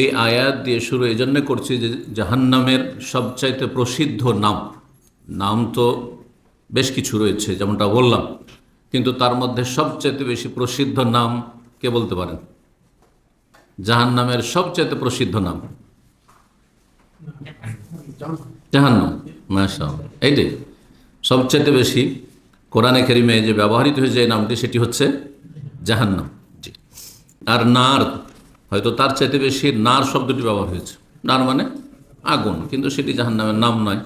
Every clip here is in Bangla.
এই আয়াত দিয়ে শুরু, এই জন্যে করছি যে জাহান্নামের সবচাইতে প্রসিদ্ধ নাম। নাম তো বেশ কিছু রয়েছে, যেমনটা বললাম, কিন্তু তার মধ্যে সবচাইতে বেশি প্রসিদ্ধ নাম কে বলতে পারেন? জাহান্নামের সবচাইতে প্রসিদ্ধ নাম? জাহান্নাম মাশা এইটাই সবচাইতে বেশি কোরআনে কেরিমে যে ব্যবহৃত হয়েছে এই নামটি, সেটি হচ্ছে জাহান্নাম। জি। আর নার হয়তো তার চাইতে বেশি নার শব্দটি ব্যবহার হয়েছে। নার মানে আগুন, কিন্তু সেটি জাহান্নামের নাম নয়।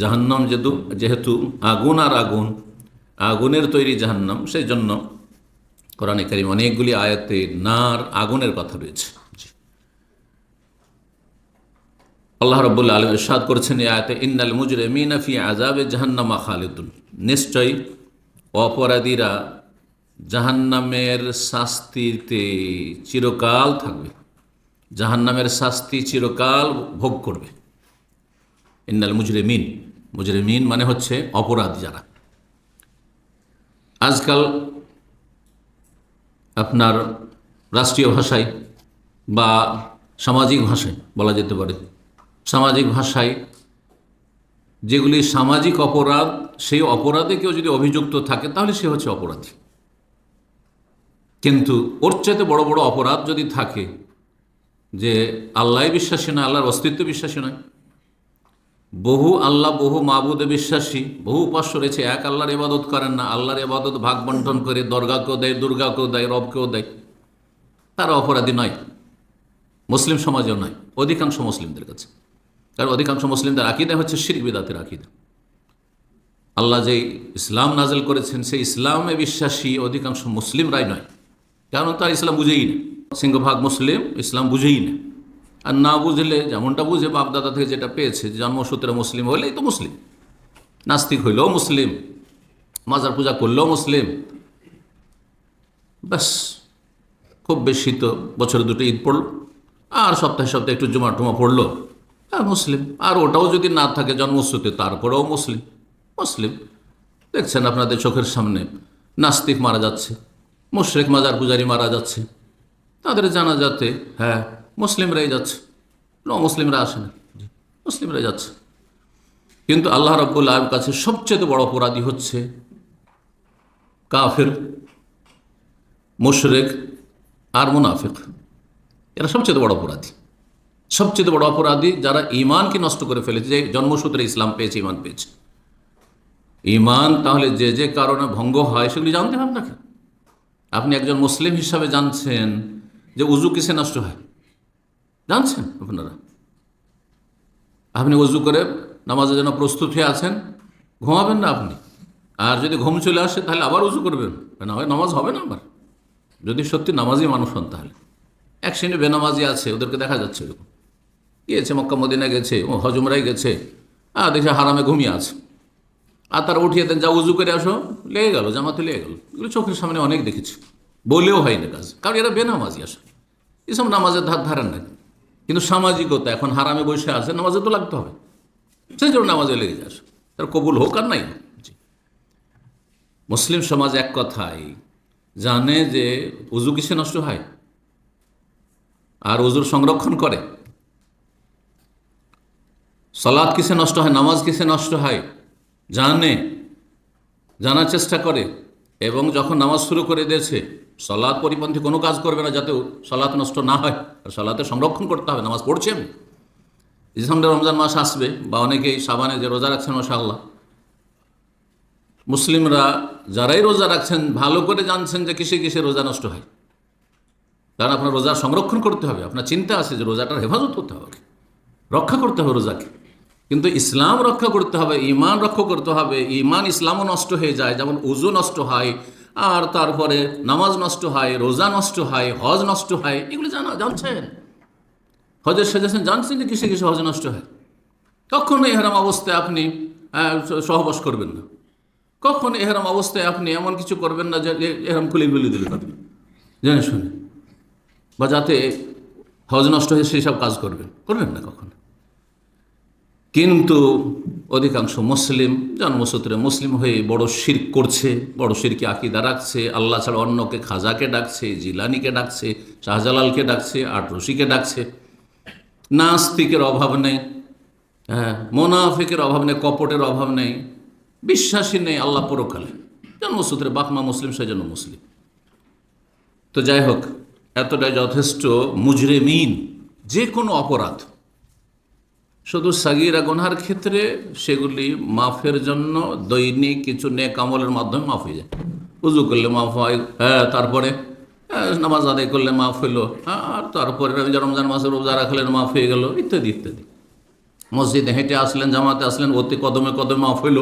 জাহান্নাম যেহেতু যেহেতু আগুন আর আগুন, আগুনের তৈরি জাহান্নাম সেই জন্য কোরআনে কারিম অনেকগুলি আয়াতে নার, আগুনের কথা রয়েছে। আল্লাহ রব্বুল্লা আলম ইরশাদ করেছেন এই আয়াতে, ইন্নাল মুজরে মিনাফি আজাবে জাহান্নামা খালিদুন। নিশ্চয়ই অপরাধীরা জাহান্নামের শাস্তিতে চিরকাল থাকবে। জাহান্নামের শাস্তি চিরকাল ভোগ করবে। ইন্নাল মুজরে মিন মুজরে মিন মানে হচ্ছে অপরাধ যারা। আজকাল আপনার রাষ্ট্রীয় ভাষায় বা সামাজিক ভাষায় বলা যেতে পারে। সামাজিক ভাষায় যেগুলি সামাজিক অপরাধ, সেই অপরাধে কেউ যদি অভিযুক্ত থাকে, তাহলে সে হচ্ছে অপরাধী। কিন্তু ওর চাইতে বড় বড় অপরাধ যদি থাকে, যে আল্লাহ বিশ্বাসী নয়, আল্লাহর অস্তিত্ব বিশ্বাসী নয়। বহু আল্লাহ, বহু মাবুদে বিশ্বাসী, বহু উপাস্য রয়েছে। এক আল্লাহর এবাদত করেন না, আল্লাহর এবাদত ভাগ বন্টন করে দর্গাকেও দেয়, দুর্গাকেও দেয়, রবকেও দেয়। তারা অপরাধী নয়। মুসলিম সমাজেও নয়, অধিকাংশ মুসলিমদের কাছে। কারণ অধিকাংশ মুসলিমদের আকিদা হচ্ছে শির বিদাতের আকিদা। আল্লাহ যে ইসলাম নাজেল করেছেন, সেই ইসলামে বিশ্বাসী অধিকাংশ মুসলিমরাই নয়। কারণ তার ইসলাম বুঝেই না? সিংহভাগ মুসলিম, ইসলাম বুঝেই না। আর না বুঝলে যেমনটা বুঝে বাপদাদা থেকে যেটা পেয়েছে জন্মসূত্রে মুসলিম হলেই তো মুসলিম। নাস্তিক হইলেও মুসলিম, মাজার পূজা করলেও মুসলিম। ব্যাস, খুব বেশি তো বছরে দুটো ঈদ পড়ল, আর সপ্তাহে সপ্তাহে একটু জমা টুমা পড়ল হ্যাঁ মুসলিম। আর ওটাও যদি না থাকে জন্মসূত্রে, তারপরেও মুসলিম মুসলিম। দেখছেন আপনাদের চোখের সামনে, নাস্তিক মারা যাচ্ছে। মুশরেক মাজার পূজারি মারা যাচ্ছে। তাদের জানা যাতে হ্যাঁ মুসলিমরাই যাচ্ছে। ন, মুসলিমরা আসে না। মুসলিমরাই যাচ্ছে। কিন্তু আল্লাহ রব্বুল কাছে সবচেয়ে বড় অপরাধী হচ্ছে কাফের, মুশরেক আর মুনাফিক। এরা সবচেয়ে বড় অপরাধী। সবচেয়ে বড় অপরাধী যারা ইমানকে নষ্ট করে ফেলেছে, যে জন্মসূত্রে ইসলাম পেয়েছে ইমান পেয়েছে। ইমান তাহলে যে যে কারণে ভঙ্গ হয়, সেগুলি জানতে হবে আপনাকে আপনি একজন মুসলিম হিসাবে জানছেন যে উজু কিসে নষ্ট হয়? জানছেন আপনারা? আপনি উজু করে নামাজের জন্য প্রস্তুত হয়ে আছেন? ঘুমাবেন না আপনি। আর যদি ঘুম চলে আসে, তাহলে আবার উজু করবেন। না হয় নামাজ হবে না আবার। যদি সত্যি নামাজি মানুষ হন তাহলে। এক শ্রেণি বেনামাজি আছে, ওদেরকে দেখা যাচ্ছে এরকম। গিয়েছে মক্কা মদিনা গেছে, ও হজমরাই গেছে। আর দেখে হারামে ঘুমিয়ে আছে। আর তারা উঠিয়ে দেন যা উজু করে আসো। লেগে গেল, জামাতে লেগে গেল। এগুলো চোখের সামনে অনেক দেখেছি। বলেও হয় না কাজ, কারণ এরা বেনামাজি আসে এসব নামাজের ধার ধারেন না কিন্তু সামাজিকতা, এখন হারামে বসে আছে, নামাজে তো লাগতে হবে। সেই জন্য নামাজে লেগে যাস তার কবুল হোক আর নাই মুসলিম সমাজ এক কথায় জানে যে উজু কিসে নষ্ট হয়? আর উজুর সংরক্ষণ করে? সলাদ কিসে নষ্ট হয়? নামাজ কিসে নষ্ট হয়? জানে, জানার চেষ্টা করে এবং যখন নামাজ শুরু করে দিয়েছে সলাৎ পরিপন্থী কোনো কাজ করবে না যাতে সলাৎ নষ্ট না হয়। আর সলাতে সংরক্ষণ করতে হবে, নামাজ পড়ছি আমি। যে সামনে রমজান মাস আসবে বা অনেকেই সাবানে যে রোজা রাখছেন মশাল্লাহ মুসলিমরা যারাই রোজা রাখছেন, ভালো করে জানছেন যে কিসে কিসে রোজা নষ্ট হয়। কারণ আপনার রোজা সংরক্ষণ করতে হবে, আপনার চিন্তা আছে যে রোজাটার হেফাজত করতে হবে। রক্ষা করতে হবে রোজাকে। কিন্তু ইসলাম রক্ষা করতে হবে ইমান রক্ষা করতে হবে। ইমান ইসলামও নষ্ট হয়ে যায়, যেমন উজু নষ্ট হয়, আর তারপরে নামাজ নষ্ট হয়, রোজা নষ্ট হয়, হজ নষ্ট হয়, এগুলো জানা জানছেন? হজের সেজেছেন জানছেন যে কিসে কিসে হজ নষ্ট হয়? কখনো এহরাম অবস্থায় আপনি সহবাস করবেন না। কখন এহরাম অবস্থায় আপনি এমন কিছু করবেন না যে এহরাম খুলে গুলি দিলেন আপনি। জেনে শুনে। বা যাতে হজ নষ্ট হয়ে সেই সব কাজ করবেন। করবেন না কখনো। কিন্তু অধিকাংশ মুসলিম, জন্মসূত্রে মুসলিম হয়ে বড় শির করছে, বড় শিরকে আকিদা রাখছে, আল্লাহ ছাড়া অন্যকে খাজাকে ডাকছে, জিলানিকে ডাকছে, শাহজালালকে ডাকছে আটরসিকে ডাকছে। নাস্তিকের অভাব নেই হ্যাঁ মোনাফিকের অভাব নেই, কপটের অভাব নেই বিশ্বাসী নেই, আল্লাহ পরকালে। জন্মসূত্রে বাপমা মুসলিম সেজন্য মুসলিম। তো যাই হোক, এতটাই যথেষ্ট মুজরেমিন, যে কোনো অপরাধ শুধু সাগিরা গোনহার ক্ষেত্রে সেগুলি মাফের জন্য দৈনিক কিছু নেক আমলের মাধ্যমে মাফ হয়ে যায়। উজু করলে মাফ হয় হ্যাঁ তারপরে হ্যাঁ, নামাজ আদায় করলে মাফ হইল আর তারপরে রমজান মাসে রোজা রাখলেন মাফ হয়ে গেল ইত্যাদি ইত্যাদি। মসজিদে হেঁটে আসলেন জামাতে আসলেন অতি কদমে কদমে মাফ হইল।